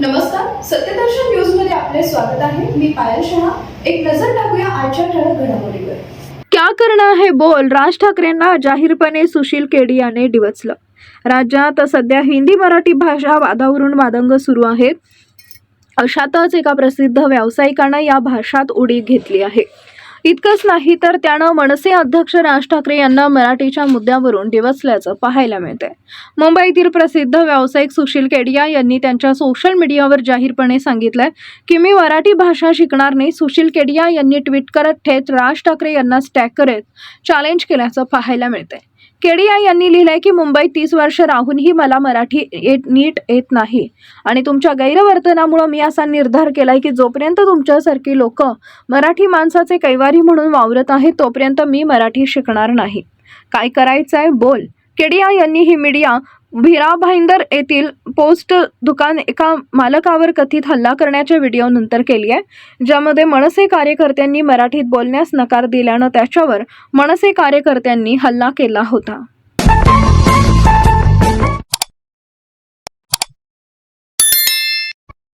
नमस्कार सत्यदर्शन न्यूजमध्ये आपले स्वागत आहे. मी पायल शहा. एक नजर टाकूया आजच्या ठळक घडामोडीवर. क्या करना है बोल राज ठाकरेंना जाहीरपणे सुशील केडियाने डिवचलं. राज्यात सध्या हिंदी मराठी भाषा वादावरून वादंग सुरू आहेत. अशातच एका प्रसिद्ध व्यावसायिकानं या भाषात उडी घेतली आहे. इतकंच नाही तर त्यानं मनसे अध्यक्ष राज ठाकरे यांना मराठीच्या मुद्द्यावरून डिवचल्याचं पाहायला मिळतंय. मुंबईतील प्रसिद्ध व्यावसायिक सुशील केडिया यांनी त्यांच्या सोशल मीडियावर जाहीरपणे सांगितलंय की मी मराठी भाषा शिकणार नाही सुशील केडिया यांनी ट्विट करत थेट राज ठाकरे यांना स्टॅग करत चॅलेंज केल्याचं पाहायला मिळतंय. केडिया यांनी लिहिलंय की मुंबईत तीस वर्ष राहूनही मला मराठी येत नीट येत नाही. आणि तुमच्या गैरवर्तनामुळं मी असा निर्धार केलाय की जोपर्यंत तुमच्यासारखी लोक मराठी माणसाचे कैवारी म्हणून वावरत आहेत तोपर्यंत मी मराठी शिकणार नाही. काय करायचंय? बोल. केडिया यांनी ही मीडिया भिरा भाईंदर येथील पोस्ट दुकान एका मालकावर कथित हल्ला करण्याच्या व्हिडिओ नंतर केली आहे ज्यामध्ये मनसे कार्यकर्त्यांनी मराठीत बोलण्यास नकार दिल्यानं त्याच्यावर मनसे कार्यकर्त्यांनी हल्ला केला होता.